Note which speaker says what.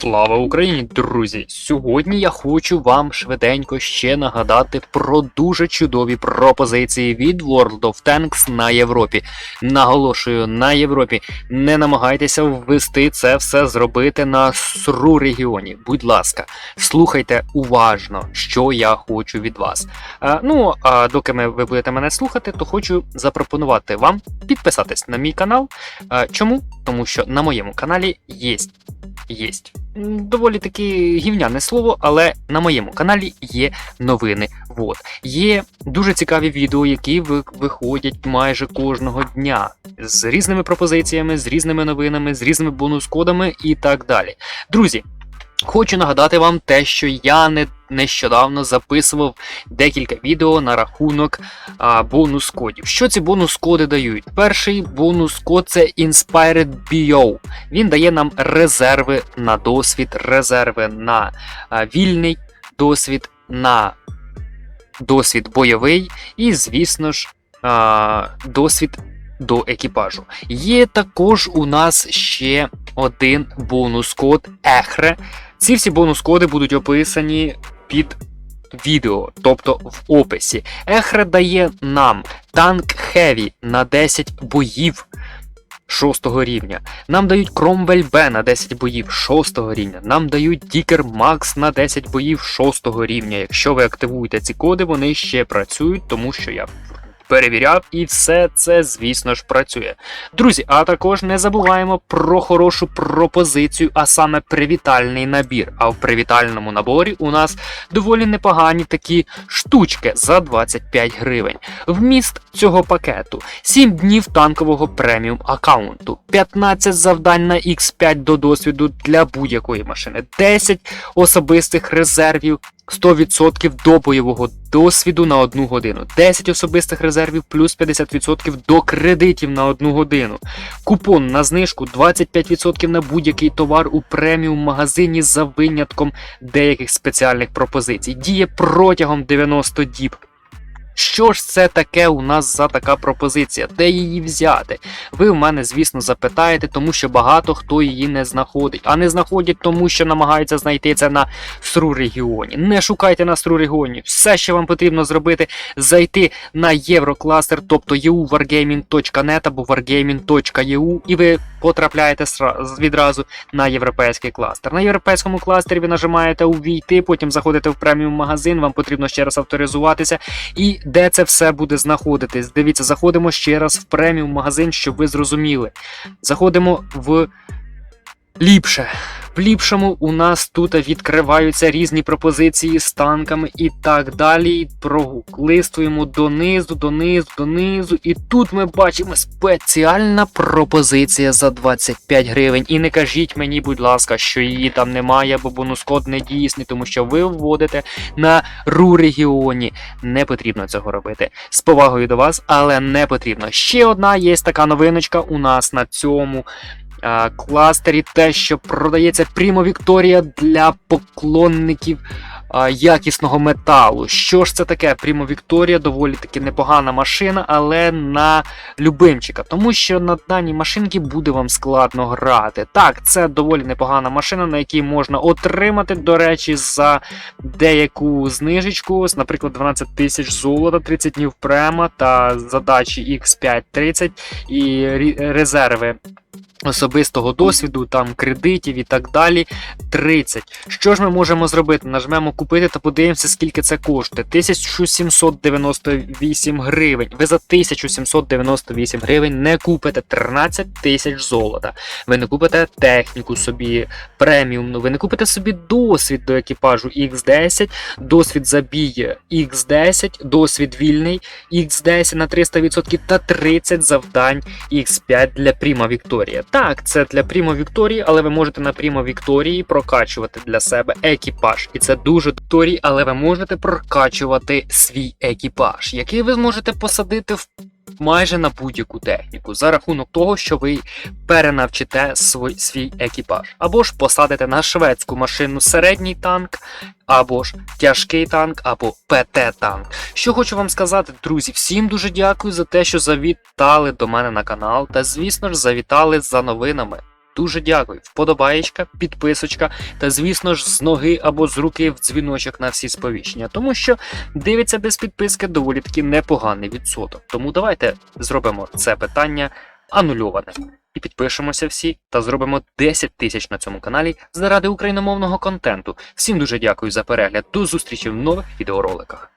Speaker 1: Слава Україні, друзі! Сьогодні я хочу вам швиденько ще нагадати про дуже чудові пропозиції від World of Tanks на Європі. Наголошую, на Європі. Не намагайтеся ввести це все зробити на СРУ регіоні. Будь ласка, слухайте уважно, що я хочу від вас. А, ну, а доки ми, ви будете мене слухати, то хочу запропонувати вам підписатись на мій канал. А, чому? Тому що на моєму каналі є єсть. Доволі таки гівняне слово, але на моєму каналі є новини. Вот. Є дуже цікаві відео, які виходять майже кожного дня з різними пропозиціями, з різними новинами, з різними бонус-кодами і так далі. Друзі. Хочу нагадати вам те, що я не нещодавно записував декілька відео на рахунок а, бонус-кодів. Що ці бонус-коди дають? Перший бонус-код це Inspired BO. Він дає нам резерви на досвід, резерви на а, вільний досвід, на досвід бойовий і, звісно ж, а, досвід до екіпажу. Є також у нас ще один бонус-код Ехре. Ці всі бонус-коди будуть описані під відео, тобто в описі. Ехре дає нам танк Heavy на 10 боїв. 6 рівня. Нам дають Кромвель Б на 10 боїв 6 рівня. Нам дають Дікер Макс на 10 боїв 6 рівня. Якщо ви активуєте ці коди, вони ще працюють, тому що я перевіряв, і все це, звісно ж, працює. Друзі, а також не забуваємо про хорошу пропозицію, а саме привітальний набір. А в привітальному наборі у нас доволі непогані такі штучки за 25 гривень. Вміст цього пакету 7 днів танкового преміум аккаунту, 15 завдань на X5 до досвіду для будь-якої машини, 10 особистих резервів. 100% до бойового досвіду на одну годину, 10 особистих резервів плюс 50% до кредитів на одну годину. Купон на знижку 25% на будь-який товар у преміум магазині за винятком деяких спеціальних пропозицій. Діє протягом 90 діб. Що ж це таке у нас за така пропозиція? Де її взяти? Ви в мене, звісно, запитаєте, тому що багато хто її не знаходить. А не знаходять тому, що намагаються знайти це на СРУ регіоні. Не шукайте на СРУ регіоні. Все, що вам потрібно зробити, зайти на Єврокластер, тобто euwargaming.net або wargaming.eu, і ви потрапляєте відразу на європейський кластер. На європейському кластері ви нажимаєте увійти, потім заходите в преміум магазин, вам потрібно ще раз авторизуватися. І де це все буде знаходитись? Дивіться, заходимо ще раз в преміум магазин, щоб ви зрозуміли. Заходимо в ліпше. Ліпшому у нас тут відкриваються різні пропозиції з танками і так далі. Пролистуємо донизу, донизу, донизу. І тут ми бачимо спеціальна пропозиція за 25 гривень. І не кажіть мені, будь ласка, що її там немає, бо бонус-код не дійсний, тому що ви вводите на РУ регіоні. Не потрібно цього робити. З повагою до вас, але не потрібно. Ще одна є така новиночка у нас на цьому кластері те, що продається Primo Victoria для поклонників якісного металу. Що ж це таке? Primo Victoria доволі таки непогана машина, але на любимчика, тому що на даній машинці буде вам складно грати. Так, це доволі непогана машина, на якій можна отримати, до речі, за деяку знижечку, ось, наприклад, 12 тисяч золота, 30 днів према та задачі X5 30 і резерви особистого досвіду, там кредитів і так далі. 30. Що ж ми можемо зробити? Нажмемо купити та подивимося, скільки це коштує. 1798 гривень. Ви за 1798 гривень не купите 13 тисяч золота. Ви не купите техніку собі преміумну, ви не купите собі досвід до екіпажу X10, досвід забій X10, досвід вільний X10 на 300% та 30 завдань X5 для Prima Victoria. Так, це для Прімо Вікторії, але ви можете на Прімо Вікторії прокачувати для себе екіпаж. І це дуже Victoria, але ви можете прокачувати свій екіпаж, який ви зможете посадити в майже на будь-яку техніку за рахунок того, що ви перенавчите свій, свій екіпаж. Або ж посадите на шведську машину середній танк, або ж тяжкий танк, або ПТ-танк. Що хочу вам сказати, друзі, всім дуже дякую за те, що завітали до мене на канал, та звісно ж завітали за новинами. Дуже дякую. Вподобаєчка, підписочка та, звісно ж, з ноги або з руки в дзвіночок на всі сповіщення, тому що дивиться без підписки доволі таки непоганий відсоток. Тому давайте зробимо це питання анульоване. І підпишемося всі та зробимо 10 тисяч на цьому каналі заради україномовного контенту. Всім дуже дякую за перегляд. До зустрічі в нових відеороликах.